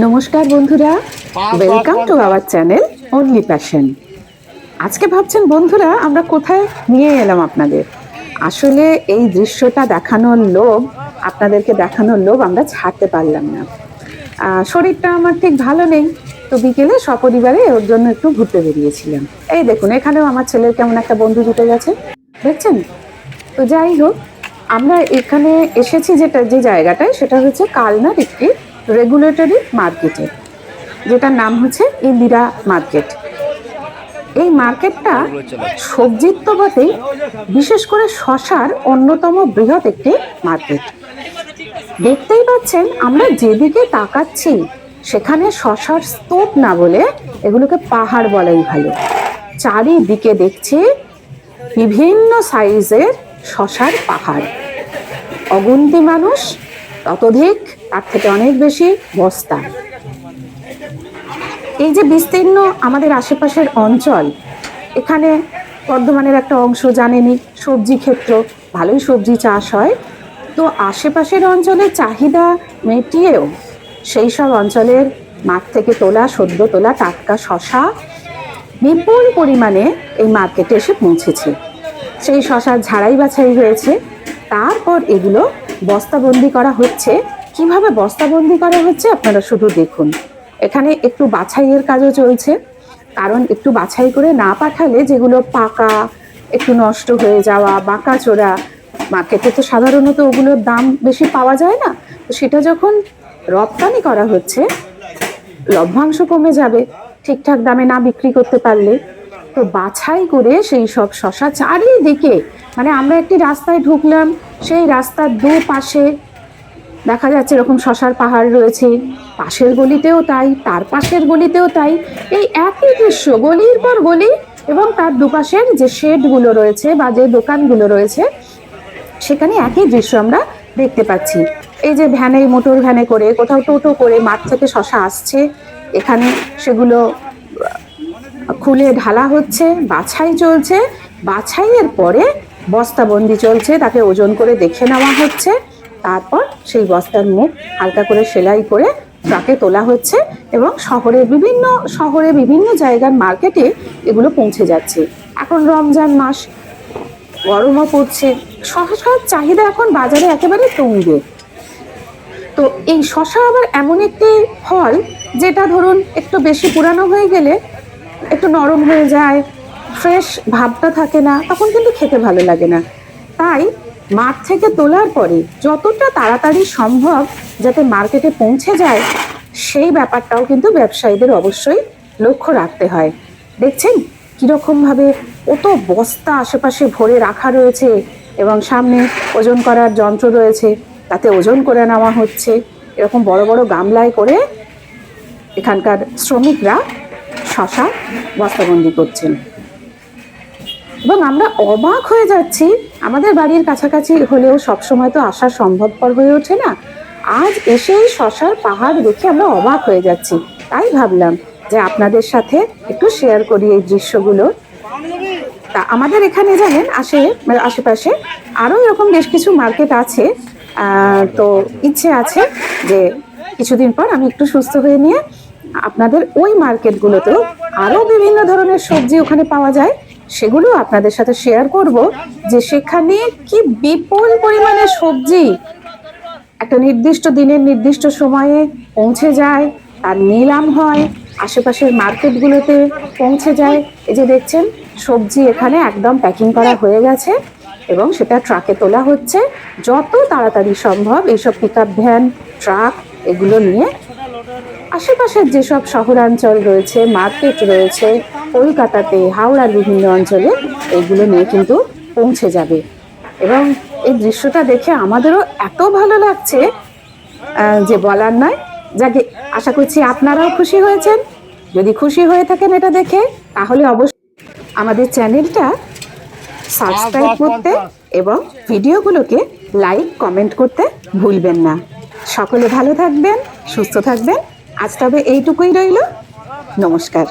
নমস্কার বন্ধুরা। Welcome to our channel Only Passion আজকে ভাবছেন বন্ধুরা আমরা কোথায় নিয়ে এলাম আপনাদের? আসলে এই দৃশ্যটা দেখানোর লোভ আপনাদেরকে দেখানোর লোভ আমরা ছাড়তে পারলাম না। শরীরটা আমার ঠিক ভালো নেই তো বিকেলে সপরিবারে ওর জন্য একটু ঘুরতে বেরিয়েছিলাম। এই দেখুন এখানেও আমার ছেলের কেমন একটা বন্ধু জুটে গেছে। দেখছেন? তো যাই হোক আমরা এখানে এসেছি যেটা যে জায়গাটায় সেটা হচ্ছে কালনার একটি রেগুলেটরি মার্কেটে যেটার নাম হচ্ছে ইন্দিরা মার্কেট। এই মার্কেটটা সবজির তো বটেই বিশেষ করে শশার অন্যতম বৃহৎ একটি মার্কেট। দেখতেই পাচ্ছেন, আমরা যেদিকে তাকাচ্ছি, সেখানে শশার স্তূপ না বলে এগুলোকে পাহাড় বলাই ভালো। চারিদিকে দেখছি বিভিন্ন সাইজের শশার পাহাড়। অগুন্তি মানুষ ততোধিক তার থেকে অনেক বেশি বস্তা। এই যে বিস্তীর্ণ আমাদের আশেপাশের অঞ্চল, এখানে বর্ধমানের একটা অংশ জানেনি, সবজি ক্ষেত্র, ভালোই সবজি চাষ হয়। তো আশেপাশের অঞ্চলের চাহিদা মেটিয়েও সেই সব অঞ্চলের মাঠ থেকে তোলা, সদ্য তোলা টাটকা শশা বিপুল পরিমাণে এই মার্কেটে এসে পৌঁছেছে। সেই শশার ঝাড়াই বাছাই হয়েছে। তারপর এগুলো বস্তাবন্দি করা হচ্ছে। কীভাবে বস্তাবন্দি করা হচ্ছে আপনারা শুধু দেখুন। এখানে একটু বাছাইয়ের কাজও চলছে। কারণ একটু বাছাই করে না পাঠালে যেগুলো পাকা, একটু নষ্ট হয়ে যাওয়া, বাঁকা চোরা, মার্কেটে তো সাধারণত ওগুলোর দাম বেশি পাওয়া যায় না। তো সেটা যখন রপ্তানি করা হচ্ছে, লভ্যাংশ কমে যাবে। ঠিকঠাক দামে না বিক্রি করতে পারলে তো বাছাই করে সেই সব শশা চারিদিকে মানে আমরা একটি রাস্তায় ঢুকলাম, সেই রাস্তার দুপাশে দেখা যাচ্ছে এরকম শশার পাহাড় রয়েছে, পাশের গলিতেও তাই, তার পাশের গলিতেও তাই, এই একই দৃশ্য, গলির পর গলি এবং তার দুপাশের যে শেডগুলো রয়েছে বা যে দোকানগুলো রয়েছে, সেখানে একই দৃশ্য আমরা দেখতে পাচ্ছি। এই যে ভ্যানে, মোটর ভ্যানে করে, কোথাও টোটো করে মাঠ থেকে শশা আসছে, এখানে সেগুলো খুলে ঢালা হচ্ছে, বাছাই চলছে। বাছাইয়ের পরে বস্তাবন্দি চলছে, তাকে ওজন করে দেখে নেওয়া হচ্ছে। তারপর সেই বস্তার মুখ হালকা করে সেলাই করে ট্রাকে তোলা হচ্ছে এবং শহরের বিভিন্ন, শহরে বিভিন্ন জায়গার মার্কেটে এগুলো পৌঁছে যাচ্ছে। এখন রমজান মাস, গরমও পড়ছে। শশার চাহিদা এখন বাজারে একেবারে তুঙ্গে। তো এই শশা আবার এমন একটি ফল, যেটা ধরুন একটু বেশি পুরানো হয়ে গেলে একটু নরম হয়ে যায় ফ্রেশ ভাবটা থাকে না, তখন কিন্তু খেতে ভালো লাগে না। তাই মাঠ থেকে তোলার পরে যতটা তাড়াতাড়ি সম্ভব যাতে মার্কেটে পৌঁছে যায়, সেই ব্যাপারটাও কিন্তু ব্যবসায়ীদের অবশ্যই লক্ষ্য রাখতে হয়। দেখছেন কীরকমভাবে কত বস্তা আশেপাশে ভরে রাখা রয়েছে এবং সামনে ওজন করার যন্ত্র রয়েছে, তাতে ওজন করে নেওয়া হচ্ছে। এরকম বড় বড় গামলায় করে এখানকার শ্রমিকরা শশা বস্তাবন্দি করছেন। এবং আমরা অবাক হয়ে যাচ্ছি, আমাদের বাড়ির কাছাকাছি হলেও সবসময় তো আসা সম্ভবপর হয়ে ওঠে না। আজ এসেই শশার পাহাড় দেখে আমরা অবাক হয়ে যাচ্ছি। তাই ভাবলাম যে আপনাদের সাথে একটু শেয়ার করি এই দৃশ্যগুলো। তা আমাদের এখানে জানেন আশে মানে আশেপাশে আরও এরকম বেশ কিছু মার্কেট আছে। তো ইচ্ছে আছে যে কিছুদিন পর আমি একটু সুস্থ হয়ে নিয়ে আপনাদের ওই মার্কেটগুলোতেও আরও বিভিন্ন ধরনের সবজি ওখানে পাওয়া যায়, সেগুলো আপনাদের সাথে শেয়ার করব যে সেখানে কি বিপুল পরিমাণে সবজি একটা নির্দিষ্ট দিনের নির্দিষ্ট সময়ে পৌঁছে যায়, তার নিলাম হয়, আশেপাশের মার্কেটগুলোতে পৌঁছে যায়। এই যে দেখছেন, সবজি এখানে একদম প্যাকিং করা হয়ে গেছে এবং সেটা ট্রাকে তোলা হচ্ছে। যত তাড়াতাড়ি সম্ভব এইসব পিক আপ ভ্যান ট্রাক এগুলো নিয়ে আশেপাশের যেসব শহরাঞ্চল রয়েছে মার্কেট রয়েছে কলকাতাতে হাওড়ার বিভিন্ন অঞ্চলে এগুলো নিয়ে কিন্তু পৌঁছে যাবে। এবং এই দৃশ্যটা দেখে আমাদেরও এত ভালো লাগছে যে বলার নয়। যাকে আশা করছি আপনারাও খুশি হয়েছেন। যদি খুশি হয়ে থাকেন এটা দেখে তাহলে অবশ্যই আমাদের চ্যানেলটা সাবস্ক্রাইব করতে এবং ভিডিওগুলোকে লাইক কমেন্ট করতে ভুলবেন না। সকলে ভালো থাকবেন সুস্থ থাকবেন। আজ তবে এইটুকুই রইল। নমস্কার।